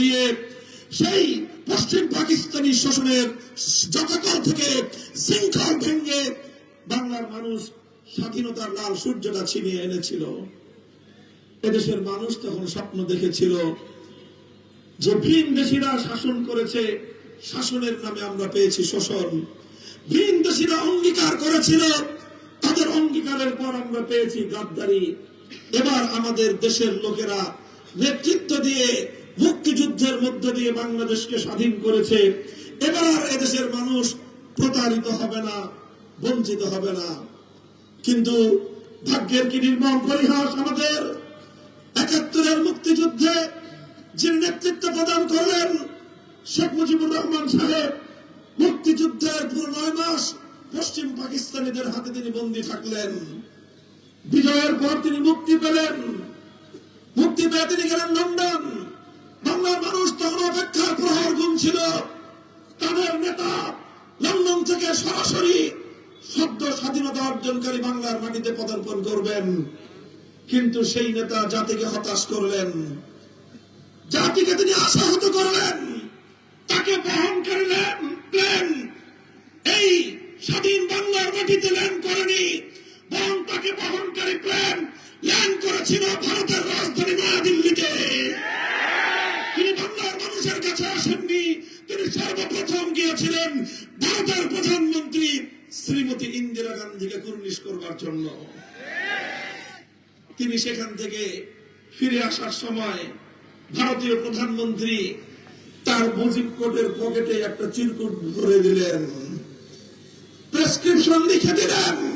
দিয়ে সেই পশ্চিম পাকিস্তানি শোষণের যতকাল থেকে শৃঙ্খল ভেঙে বাংলার মানুষ স্বাধীনতার লাল সূর্যটা ছিনিয়ে এনেছিল। এদেশের মানুষ তখন স্বপ্ন দেখেছিল যে ভিন দেশিরা শাসন করেছে, শাসনের নামে আমরা পেয়েছি শোষণ। ভিন দেশিরা অঙ্গীকার করেছিল, তাদের অঙ্গীকারের পর আমরা পেয়েছি গাদ্দারি। এবার আমাদের দেশের লোকেরা নেতৃত্ব দিয়ে মুক্তিযুদ্ধের মধ্য দিয়ে বাংলাদেশকে স্বাধীন করেছে, এবার এদেশের মানুষ প্রতারিত হবে না, বঞ্চিত হবে না। কিন্তু ভাগ্যের কি নির্মম পরিহাস আমাদের? একাত্তরের মুক্তিযুদ্ধে যিনি নেতৃত্ব প্রদান করলেন, শেখ মুজিবুর রহমান সাহেব, মুক্তিযুদ্ধের পুরো নয় মাস পশ্চিম পাকিস্তানিদের হাতে তিনি বন্দী থাকলেন। বিজয়ের পর তিনি মুক্তি পেলেন। মুক্তি পেয়ে তিনি গেলেন লন্ডন। বাংলার মানুষ তখন অপেক্ষার প্রহর গুনছিল তাদের নেতা লন্ডন থেকে সরাসরি সদ্য স্বাধীনতা অর্জনকারী বাংলার মাটিতে পদার্পণ করবেন। কিন্তু সেই নেতা জাতিকে হতাশ করলেন। জাতিকে তিনি আশাহত করলেন। তাকে বহনকারী প্লেন। এই স্বাধীন বাংলার মাটিতে ল্যান্ড করেনি, বরং তাকে বহনকারী প্লেন ল্যান্ড করেছিল ভারতের রাজধানী নয়াদিল্লিতে। তিনি বাংলার মানুষের কাছে আসেননি, তিনি সর্বপ্রথম গিয়েছিলেন ভারতের প্রধানমন্ত্রী শ্রীমতী ইন্দিরা গান্ধীকে কুর্নিশ করবার জন্য। তিনি সেখান থেকে ফিরে আসার সময় ভারতীয় প্রধানমন্ত্রী তার মুজিব কোটের পকেটে একটা চিরকুট ভরে দিলেন। প্রেসক্রিপশন লিখে দিলেন।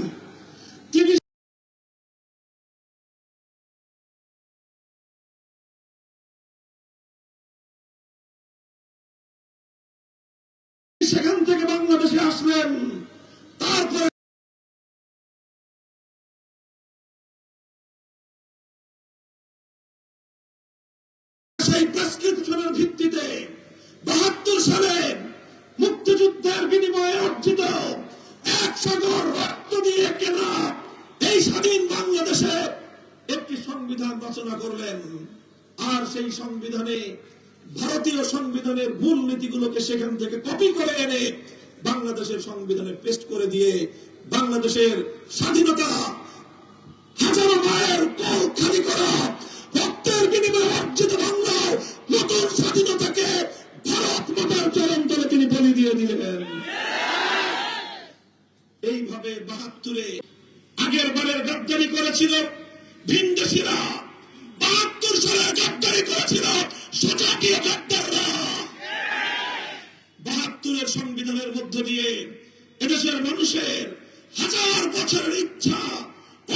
ভিত্তিতে বাহাত্তর সালে মুক্তিযুদ্ধের বিনিময়ে অর্জিত এক সাগর রক্ত দিয়ে কেনা এই স্বাধীন বাংলাদেশে একটি সংবিধান রচনা করলেন। আর সেই সংবিধানে, ভারতীয় সংবিধানের মূল নীতিগুলোকে সেখান থেকে কপি করে এনে বাংলাদেশের সংবিধানে পেস্ট করে দিয়ে বাংলাদেশের স্বাধীনতা হাজারো মায়ের কোল খালি করা রক্তের বিনিময়ে অর্জিত বাংলার নতুন স্বাধীনতাকে ভারত মাতার চরণ তলে তিনি বলি দিয়ে দিলেন। এইভাবে বাহাত্তরে আগের বারের গাদ্দারি করেছিল ভিনদেশিরা, বাহাত্তর সালে গাদ্দারি করেছিল সজাতীয় গাদ্দাররা। বাহাত্তরের সংবিধানের মধ্য দিয়ে এদেশের মানুষের হাজার বছরের ইচ্ছা,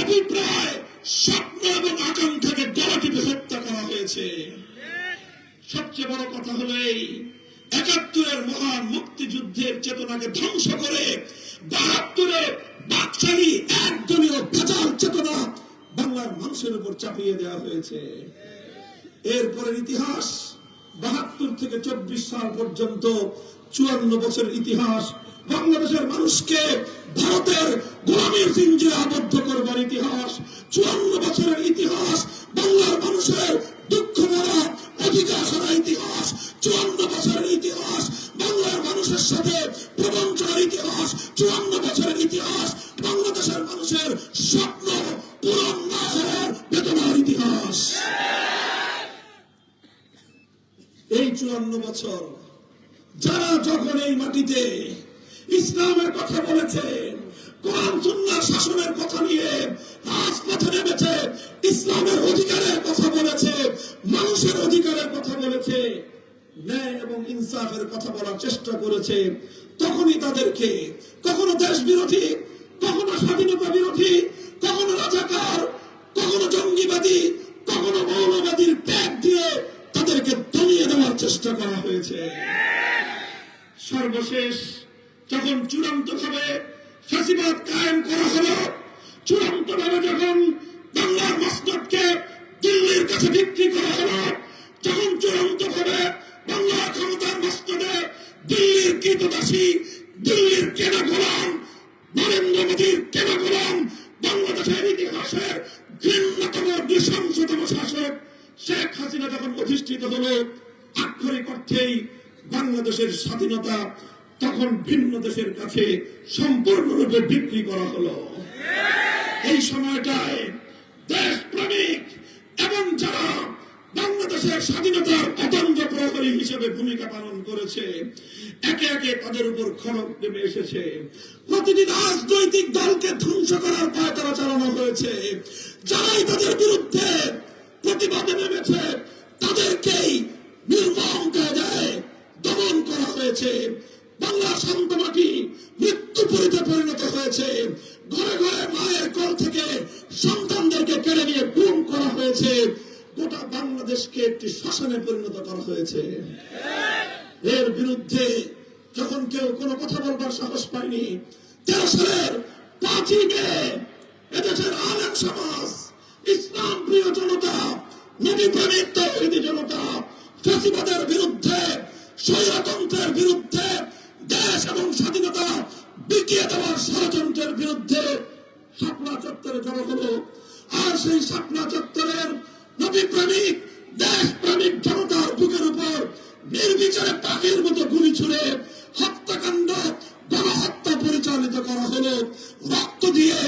অভিপ্রায়, স্বপ্ন এবং আকাঙ্ক্ষাকে গলা হত্যা করা হয়েছে। সবচেয়ে বড় কথা হলো এই একাত্তরের মহান মুক্তিযুদ্ধের চেতনাকে ধ্বংস করে বাহাত্তরে বাকশালী একদলীয় ভেজাল চেতনা বাংলার মানুষের উপর চাপিয়ে দেওয়া হয়েছে। এরপরের ইতিহাস, বাহাত্তর থেকে চব্বিশ সাল পর্যন্ত চুয়ান্ন বছরের ইতিহাস, বাংলাদেশের মানুষকে ভারতের গোলামীর জিঞ্জিরে আবদ্ধ করবার ইতিহাস, চুয়ান্ন বছরের ইতিহাস, বাংলার মানুষের ইতিহাস চুয়ান্ন বছরের ইতিহাস, বাংলার মানুষের সাথে প্রবঞ্চনার ইতিহাস, চুয়ান্ন বছরের ইতিহাস, বাংলাদেশের মানুষের স্বপ্ন পূরণ না হওয়ার বেদনার ইতিহাস। এই চুয়ান্ন বছর, যারা যখন এই মাটিতে ইসলামের কথা বলেছে কোরআন সুন্নাহ শাসনের কথা নিয়ে রাজপথে নেমেছে, ইসলামের অধিকারের কথা বলেছে, মানুষের অধিকারের কথা বলেছে, ন্যায় এবং ইনসাফের কথা বলার চেষ্টা করেছে। তখনই তাদেরকে, কখনো দেশ বিরোধী কখনো স্বাধীনতা বিরোধী কখনো রাজাকার কখনো জঙ্গিবাদী কখনো মৌলবাদীর ট্যাগ দিয়ে তাদেরকে দমিয়ে দেওয়ার চেষ্টা করা হয়েছে সর্বশেষ যখন চূড়ান্ত ভাবে ফাঁসিবাদ কায়েম করা হলো চূড়ান্ত ভাবে যখন বাংলার মসনদকে দিল্লির কাছে বিক্রি করা হলো যখন চূড়ান্ত ভাবে বাংলার ক্ষমতার মসনদে দিল্লির কীতদাসী দিল্লির কেনা গোলাম নরেন্দ্র মোদীর কেনা গোলাম বাংলাদেশের ইতিহাসের ঘৃণ্যতম নৃশংসতম শাসক শেখ হাসিনা যখন অধিষ্ঠিত হলো আক্রমণ আক্ষরিক অর্থেই বাংলাদেশের স্বাধীনতা তখন ভিন্ন দেশের কাছে সম্পূর্ণরূপে বিক্রি করা হলো এই সময়টায় দেশপ্রেমিক এবং যারা বাংলাদেশের স্বাধীনতার অতঙ্গ প্রহরী হিসেবে ভূমিকা পালন করেছে। একে একে তাদের উপর খড়ক নেমে এসেছে। প্রতিটি রাজনৈতিক দলকে ধ্বংস করার পায়তারা চালানো হয়েছে। যারাই তাদের বিরুদ্ধে প্রতিবাদে নেমেছে বাংলাদেশকে একটি শ্মশানে পরিণত করা হয়েছে? এর বিরুদ্ধে যখন কেউ কোনো কথা বলবার সাহস পায়নি, তেরো সালের পাঁচই মে, এদেশের আলেম সমাজ, ইসলাম প্রিয় জনতা নবী প্রেমিক তৌহিদি জনতা, ফ্যাসিবাদের বিরুদ্ধে, স্বৈরতন্ত্রের বিরুদ্ধে, দেশ এবং স্বাধীনতা বিকিয়ে দেওয়ার ষড়যন্ত্রের বিরুদ্ধে শাপলা চত্বরে জড়ো হলো আর সেই শাপলা চত্বরের নবী প্রেমিক নির্বিচারে পাখির মতো গুলি ছুড়ে হত্যাকাণ্ড, গণহত্যা পরিচালিত করা হলো। রক্ত দিয়ে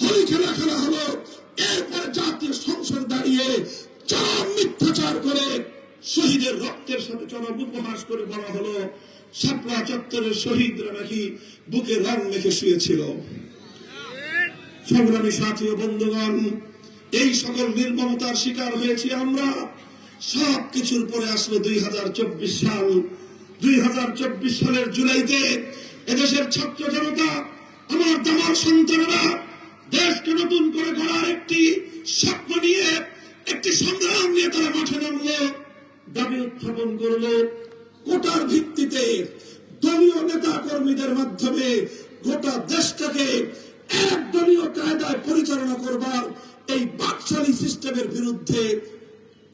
হোলি খেলা খেলা হলো। এরপরে জাতীয় সংসদ দাঁড়িয়ে চরম মিথ্যাচার করে শহীদের রক্তের সাথে চরম উপহাস করে বলা হলো শাপলা চত্বরের শহীদরা নাকি বুকে রং মেখে শুয়েছিল। সংগ্রামী সাথী বন্ধুগণ, এই সকল নির্মমতার শিকার হয়েছি আমরা। সব কিছুর পরে আসলো দুই হাজার চব্বিশ সাল। দুই হাজার চব্বিশ সালের জুলাইতে এদেশের ছাত্র জনতা, আমার দামার সন্তানেরা দেশকে নতুন করে গড়ার একটি স্বপ্ন নিয়ে একটি সংগ্রাম নিয়ে তারা মাঠে নামলো, দাবি উত্থাপন করল। কোটার ভিত্তিতে দলীয় নেতা কর্মীদের মাধ্যমে গোটা দেশটাকে এক দলীয় কায়দায় পরিচালনা করবার এই বাকশালী সিস্টেমের বিরুদ্ধে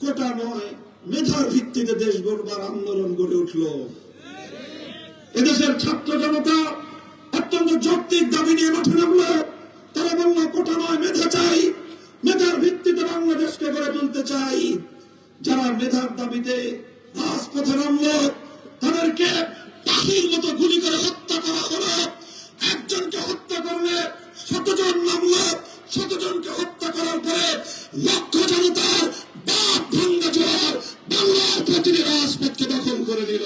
কোটা নয়, মেধার ভিত্তিতে দেশ গড়বার আন্দোলন গড়ে উঠল। এদেশের ছাত্র জনতা অত্যন্ত যৌক্তিক দাবি নিয়ে মাঠে নামলো। তারা বলল, কোটা নয়, মেধা চাই। মেধার ভিত্তিতে বাংলাদেশকে গড়ে তুলতে চাই। যারা মেধার দাবিতে রাজপথে নামলো, তাদেরকে পাখির মতো গুলি করে হত্যা করা হলো। একজনকে হত্যা করলে শতজন নামল, শতজনকে হত্যা করার পরে লক্ষ জনতার বাপ ভঙ্গ জোয়ার বাংলার প্রতিটি রাজপথকে দখল করে দিল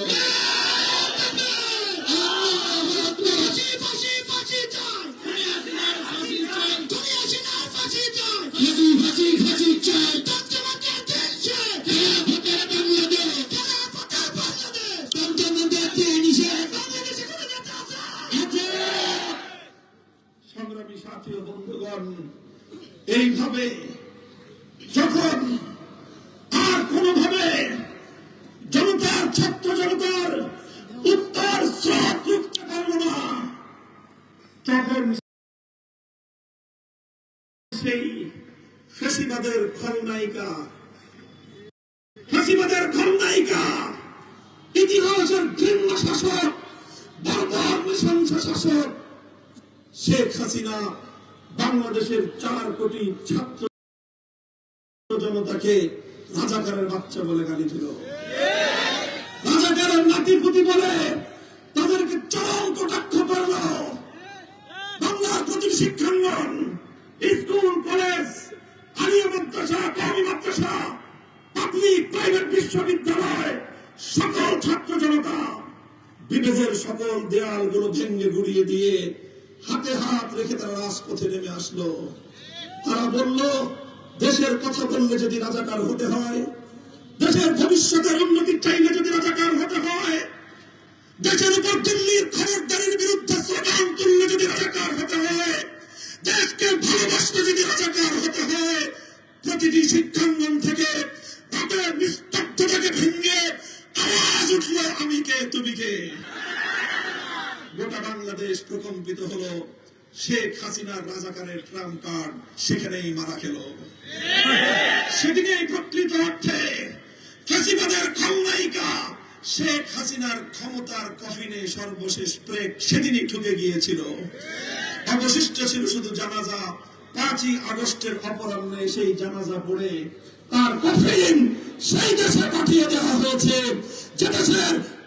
রাজাকারের বাচ্চা বলে গালি দিল। রাজাকারের নাতিপুতি বলে তাদেরকে চরম কটাক্ষ করল। বাংলার প্রতি শিক্ষাঙ্গন, স্কুল, কলেজ মাদ্রাসা মাদ্রাসা, পাবলিক, প্রাইভেট বিশ্ববিদ্যালয়, সকল ছাত্র জনতা বিবেকের সকল দেয়ালগুলো ভেঙে গুড়িয়ে দিয়ে হাতে হাত রেখে তারা রাজপথে নেমে আসলো। তারা বলল দেশের কথা বললে যদি রাজাকার হতে হয়, দেশের ভবিষ্যতের উন্নতি চাইলে যদি রাজাকার হতে হয়, দেশের উপর দিল্লির খবরদারির বিরুদ্ধে স্লোগান তুললে যদি রাজাকার হতে হয়, দেশকে ভালোবাসতে যদি রাজাকার হতে হয়, প্রতিটি শিক্ষাঙ্গন থেকে তাদের নিস্তব্ধতাকে ভেঙে আওয়াজ উঠল আমি কে তুমি কে গোটা বাংলাদেশ প্রকম্পিত হলো। শেখ হাসিনার রাজাকারের ট্রাম কার্ড সেখানেই মারা গেল সেদিনেই প্রকৃত অর্থে ফ্যাসিবাদের খলনায়িকা শেখ হাসিনার ক্ষমতার কফিনে সর্বশেষ ব্রেক সেদিনই ঠুকে গিয়েছিল। অবশিষ্ট ছিল শুধু জানাজা। পাঁচই আগস্টের অপরাহ্নে সেই জানাজা পড়ে তার কফিন সেই দেশে পাঠিয়ে দেওয়া হয়েছে। যে দেশের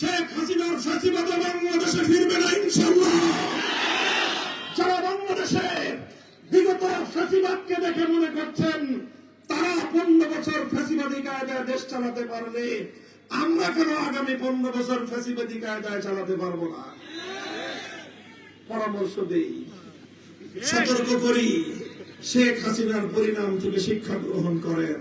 শেখ হাসিনার বাংলাদেশে ফিরবে না ইনশাল্লাহ যারা বাংলাদেশে বিগত দেখে মনে করছেন, তারা পনেরো বছর ফাঁসিবাদী কায়দায় দেশ চালাতে পারলে আমরা কেন আগামী পনেরো বছর ফাঁসিবাদী কায়দায় চালাতে পারব না? পরামর্শ দেই, সতর্ক করি, শেখ হাসিনার পরিণাম থেকে শিক্ষা গ্রহণ করেন।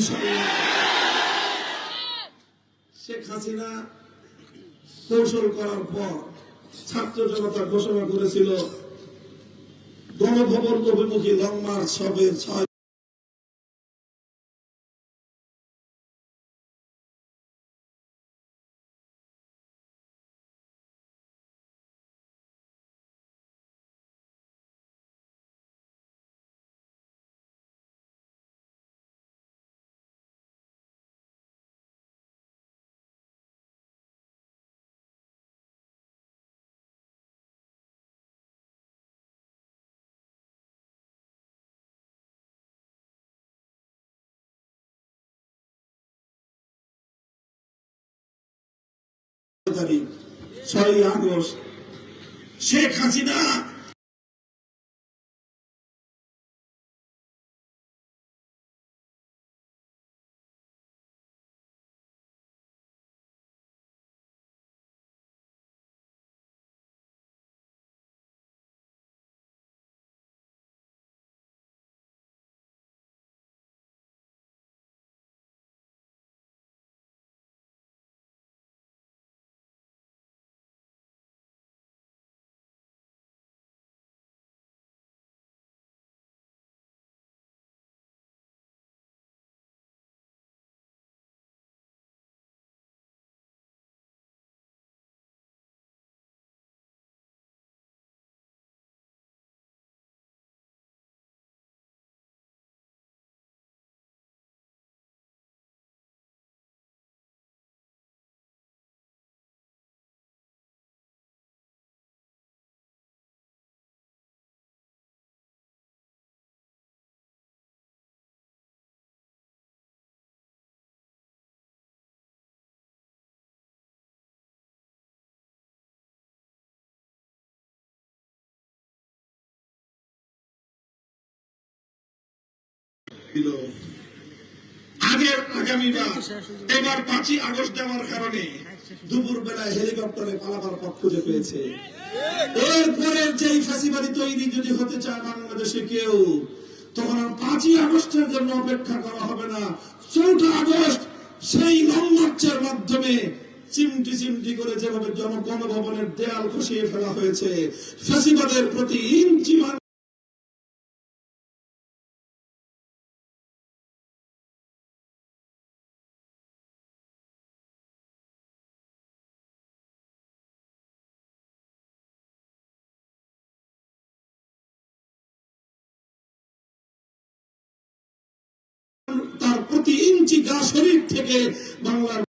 হবে শেখ হাসিনা কৌশল করার পর ছাত্র জনতা ঘোষণা করেছিল, গণভবন অভিমুখী লং মার্চ হবে ছয় তারিখ ছয় আগস্ট শেখ হাসিনা দিল। আগের আগামীবার, এবার পাঁচই আগস্ট দেওয়ার কারণে দুপুর বেলায় হেলিকপ্টারে পালাবার পথ খুঁজে পেয়েছে। এরপরে যেই তৈরি যদি হতে চায় বাংলাদেশে কেউ, তখন আর পাঁচই আগস্টের জন্য অপেক্ষা করা হবে না। চৌঠা আগস্ট, সেই লং মাধ্যমে চিমটি চিমটি করে যেভাবে জনগণভবনের দেয়াল খসিয়ে ফেলা হয়েছে ফাঁসিবাদের প্রতি ইঞ্চি ইঞ্চি গা শরীর থেকে বাংলার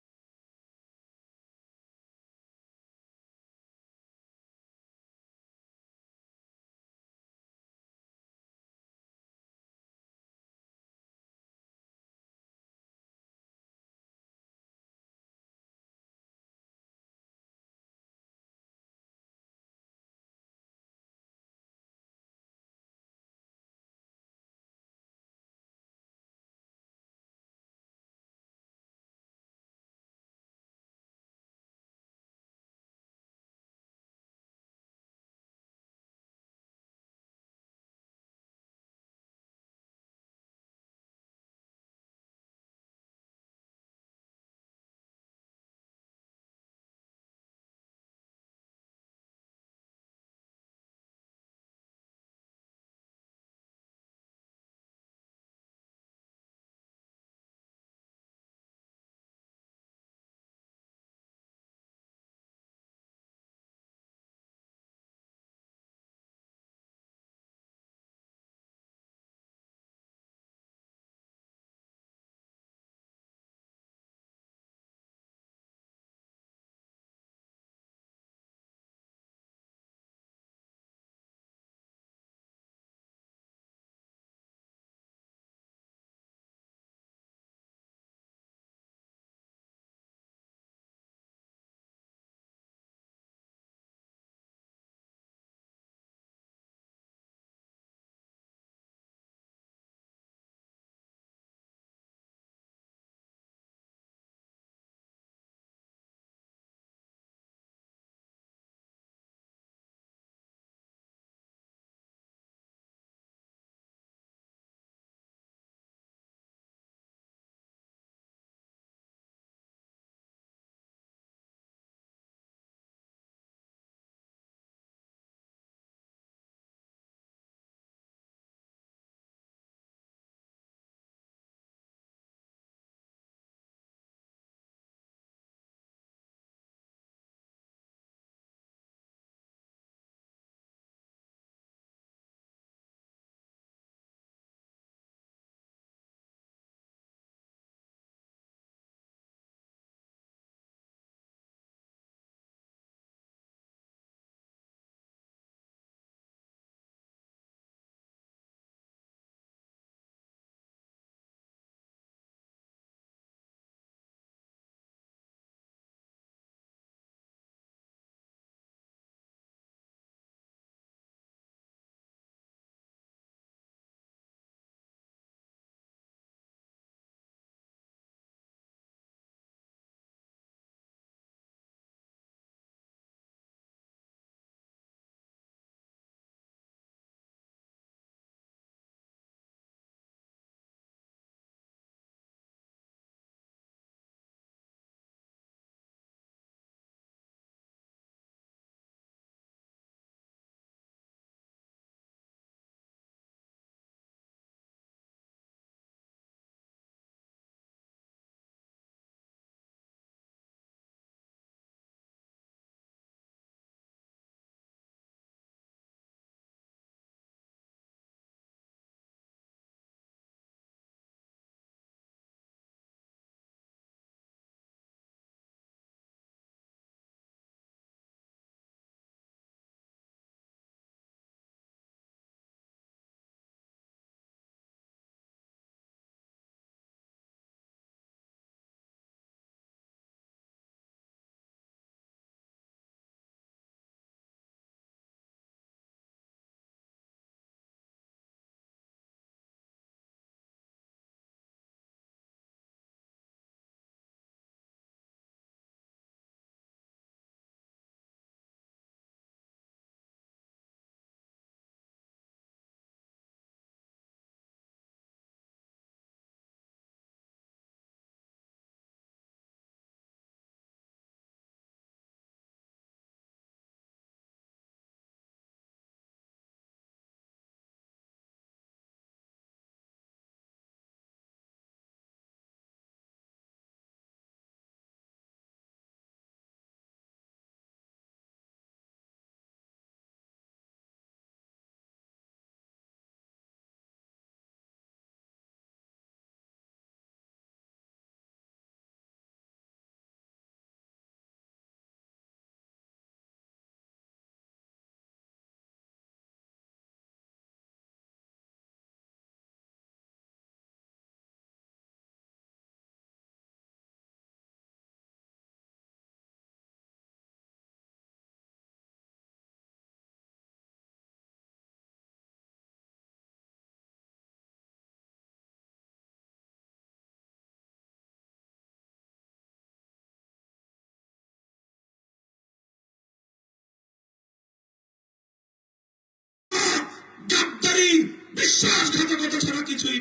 বিশ্বাসঘাতকতা ছাড়া কিছুই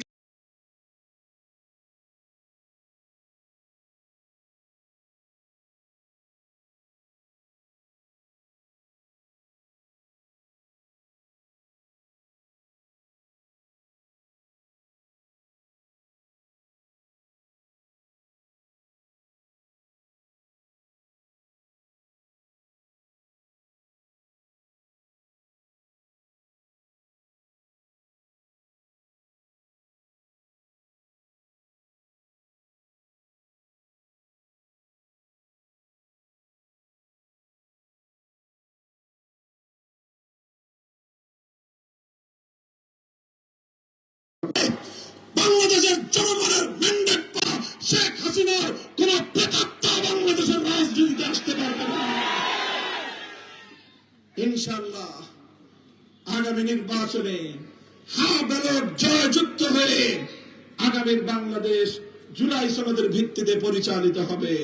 জনগণের ম্যান্ডেট পাওয়া শেখ হাসিনার কোন প্রেতাত্মা বাংলাদেশের রাজনীতিতে আসতে পারবে না। ইনশাল্লাহ আগামী নির্বাচনে হা ব্যালট জয়যুক্ত হয়ে আগামীর বাংলাদেশ জুলাই সনদের ভিত্তিতে পরিচালিত হবে।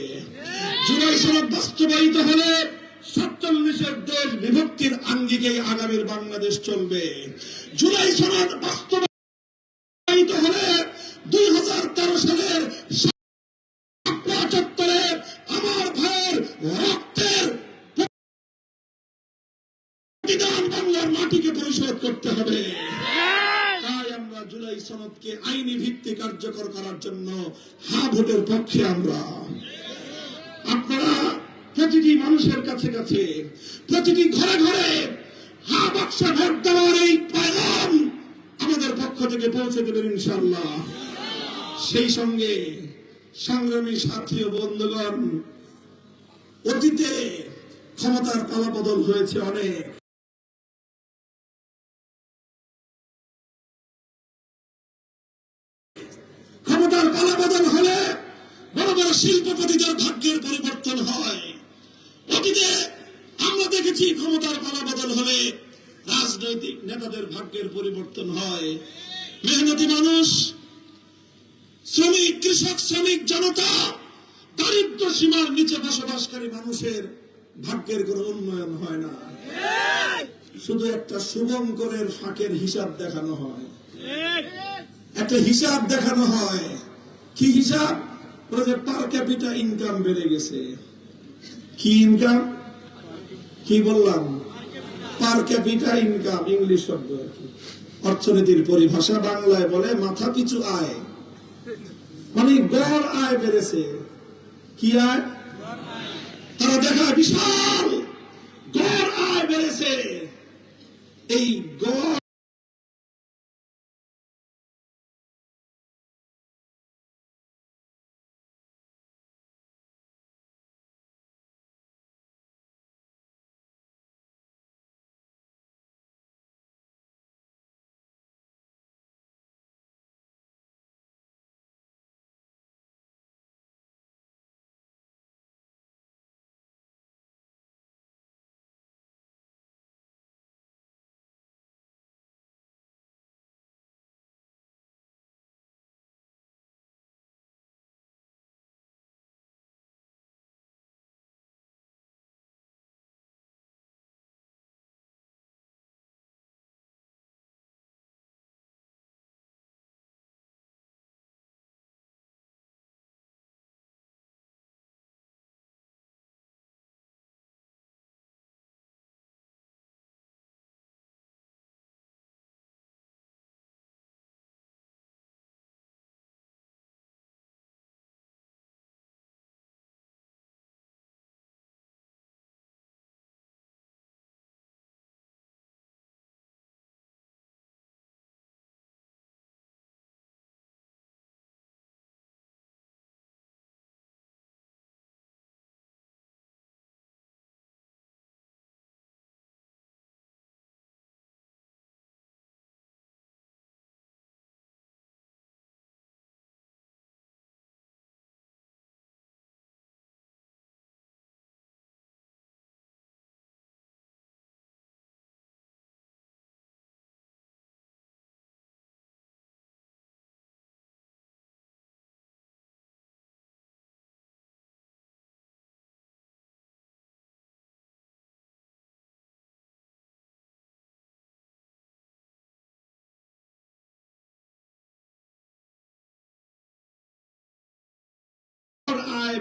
জুলাই সনদ বাস্তবায়িত হলে সাতচল্লিশের দেশ বিভক্তির আঙ্গিকে আগামীর বাংলাদেশ চলবে। জুলাই সনদ বাস্তবায়িত হলে দুই হাজার তেরো সালের পঁচাত্তরে আমার ভাইয়ের রক্তের প্রতিদান বাংলার মাটিকে পরিশোধ করতে হবে। তাই আমরা জুলাই সনদকে আইনি ভিত্তি কার্যকর করার জন্য হা ভোটের পক্ষে আমরা। আপনারা প্রতিটি মানুষের কাছে কাছে প্রতিটি ঘরে ঘরে হা বাক্সা ভোট দেওয়ার এই আমাদের পক্ষ থেকে পৌঁছে দেবেন ইনশাল্লাহ সেই সঙ্গে সংগ্রামী সাথী ও বন্ধুগণ অতীতে ক্ষমতার পালাবদল হয়েছে অনেক ক্ষমতার পালাবদল হলে বড় বড় শিল্পপতিদের ভাগ্যের পরিবর্তন হয় অতীতে আমরা দেখেছি ক্ষমতার পালাবদল হলে নেতাদের ভাগ্যের পরিবর্তন হয়। মেহনতি মানুষ, শ্রমিক, কৃষক, শ্রমিক, জনতা, দারিদ্র সীমার নিচে বসবাসকারী মানুষের ভাগ্যের কোনো উন্নয়ন হয় না। শুধু একটা শুভঙ্করের ফাঁকের হিসাব দেখানো হয়। একটা হিসাব দেখানো হয়। কি হিসাব? যে পার ক্যাপিটা ইনকাম বেড়ে গেছে। কি ইনকাম কি বললাম? পার ক্যাপিটা ইনকাম ইংলিশ শব্দ আর কি। অর্থনীতির পরিভাষা বাংলায় বলে, মাথা পিছু আয়। মানে গড় আয় বেড়েছে। কি আয়? তারা দেখা বিশাল গড় আয় বেড়েছে। এই গড়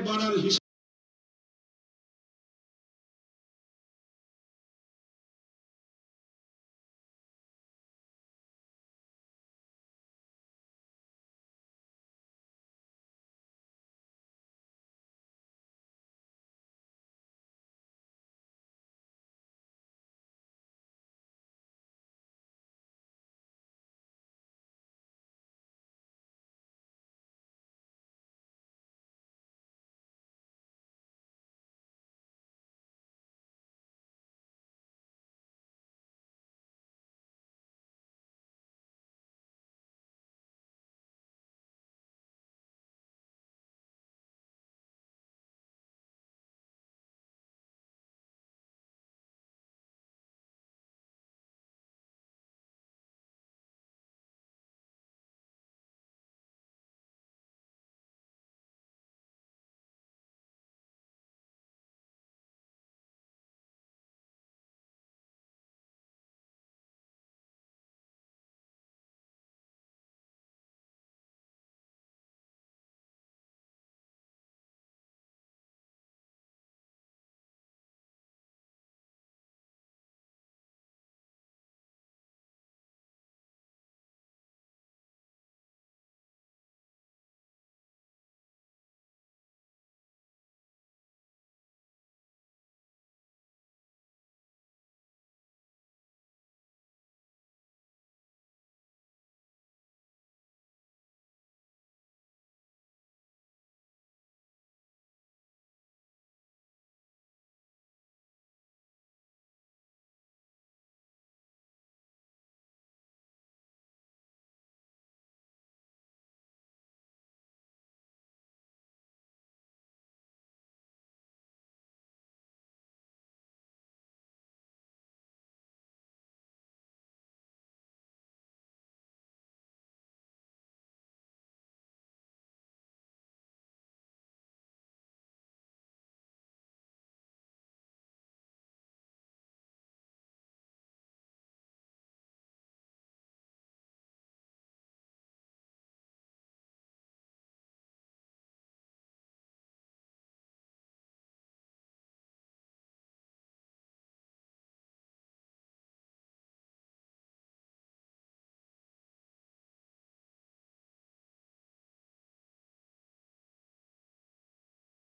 বাড়ার